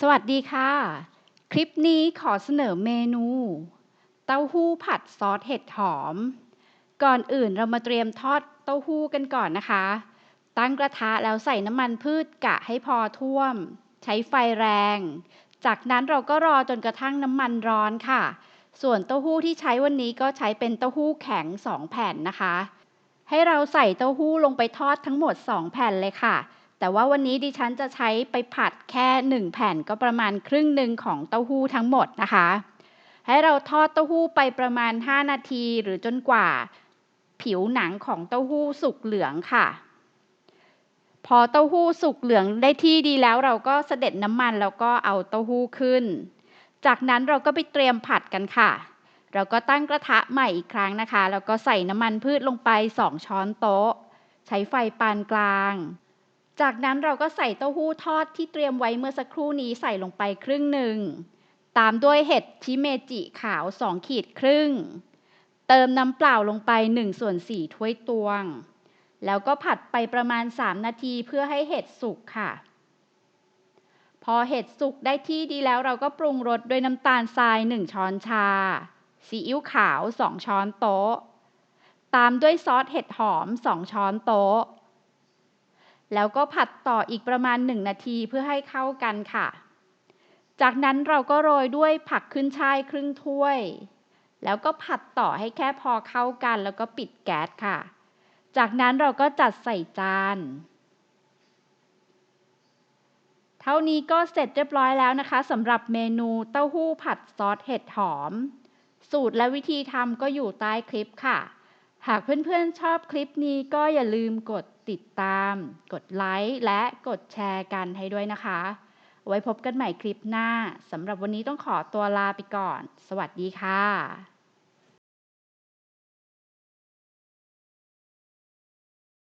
สวัสดีค่ะ คลิปนี้ขอเสนอเมนู เต้าหู้ผัดซอสเห็ดหอม ก่อนอื่นเรามาเตรียมทอดเต้าหู้กันก่อนนะคะ ตั้งกระทะแล้วใส่น้ำมันพืชกะให้พอท่วม ใช้ไฟแรง จากนั้นเราก็รอจนกระทั่งน้ำมันร้อนค่ะ ส่วนเต้าหู้ที่ใช้วันนี้ก็ใช้เป็นเต้าหู้แข็ง 2 แผ่นนะคะ ให้เราใส่เต้าหู้ลงไปทอดทั้งหมด 2 แผ่นเลยค่ะ แต่ว่าวันนี้ดิฉันจะใช้ไปผัดแค่ 1 แผ่นก็ประมาณครึ่งหนึ่งของเต้าหู้ทั้งหมดนะคะ ให้เราทอดเต้าหู้ไปประมาณ 5 นาทีหรือจนกว่า ผิวหนังของเต้าหู้สุกเหลืองค่ะ พอเต้าหู้สุกเหลืองได้ที่ดีแล้วเราก็เสด็จน้ำมันแล้วก็เอาเต้าหู้ขึ้น จากนั้นเราก็ไปเตรียมผัดกันค่ะ เราก็ตั้งกระทะใหม่อีกครั้งนะคะแล้วก็ใส่น้ำมันพืชลงไป 2 ช้อนโต๊ะ ใช้ไฟปานกลาง จากนั้นเราก็ใส่เต้าหู้ทอดที่เตรียมไว้เมื่อสักครู่นี้ใส่ลงไปครึ่งหนึ่ง ตามด้วยเห็ดชิเมจิขาว 2 ขีดครึ่ง เติมน้ำเปล่าลงไป1ส่วน4ถ้วยตวง แล้วก็ผัดไปประมาณ 3 นาทีเพื่อให้เห็ดสุกค่ะ พอเห็ดสุกได้ที่ดีแล้วเราก็ปรุงรสด้วยน้ำตาลทราย 1 ช้อนชา ซีอิ๊วขาว 2 ช้อนโต๊ะ ตามด้วยซอสเห็ดหอม 2 ช้อนโต๊ะ แล้วก็ผัดต่ออีกประมาณ 1 นาทีเพื่อให้เข้ากันค่ะ จากนั้นเราก็โรยด้วยผักขึ้นช่ายครึ่งถ้วย แล้วก็ผัดต่อให้แค่พอเข้ากัน แล้วก็ปิดแก๊สค่ะ จากนั้นเราก็จัดใส่จาน เท่านี้ก็เสร็จเรียบร้อยแล้วนะคะสำหรับเมนูเต้าหู้ผัดซอสเห็ดหอม สูตรและวิธีทำก็อยู่ใต้คลิปค่ะ หากเพื่อนๆชอบคลิปนี้ก็อย่าลืมกดติดตาม กดไลค์ และกดแชร์กันให้ด้วยนะคะ ไว้พบกันใหม่คลิปหน้าสำหรับวันนี้ต้องขอตัวลาไปก่อน สวัสดีค่ะ